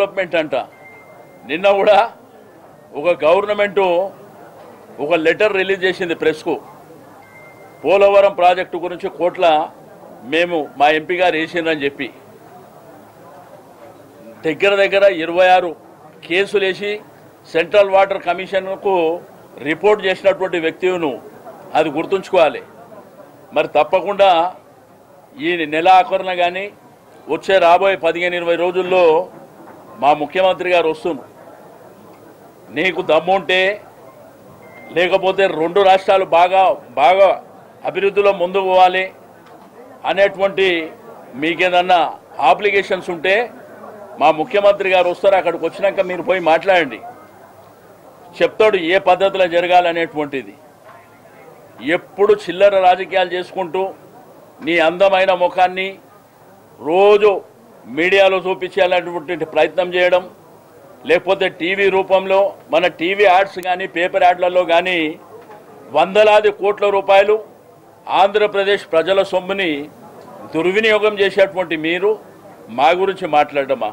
Development అంట. నిన్న కూడా ఒక గవర్నమెంటు ఒక లెటర్ రిలీజ్ చేసింది ప్రెస్కు. పోలవరం ప్రాజెక్టు గురించి కోట్ల మేము మా ఎంపీ గారు వేసిండ్రని చెప్పి. దగ్గర దగ్గర ఇరవై ఆరు కేసులు వేసి సెంట్రల్ వాటర్ కమిషన్కు రిపోర్ట్ చేసినటువంటి వ్యక్తిను అది గుర్తుంచుకోవాలి. మరి తప్పకుండా ఈ నెల ఆఖరున కానీ వచ్చే రాబోయే పదిహేను ఇరవై రోజుల్లో మా ముఖ్యమంత్రి గారు వస్తున్నారు. నీకు దమ్ముంటే లేకపోతే రెండు రాష్ట్రాలు బాగా బాగా అభివృద్ధిలో ముందుకు పోవాలి అనేటువంటి మీకేదన్నా ఆప్లికేషన్స్ ఉంటే మా ముఖ్యమంత్రి గారు వస్తారు అక్కడికి వచ్చినాక మీరు పోయి మాట్లాడండి. చెప్తాడు ఏ పద్ధతిలో జరగాలనేటువంటిది. ఎప్పుడు చిల్లర రాజకీయాలు చేసుకుంటూ నీ అందమైన ముఖాన్ని రోజు మీడియాలో చూపించాలనేటువంటి ప్రయత్నం చేయడం లేకపోతే టీవీ రూపంలో మన టీవీ యాడ్స్ కానీ పేపర్ యాడ్లలో కానీ వందలాది కోట్ల రూపాయలు ఆంధ్రప్రదేశ్ ప్రజల సొమ్ముని దుర్వినియోగం చేసేటువంటి మీరు మా గురించి మాట్లాడమా?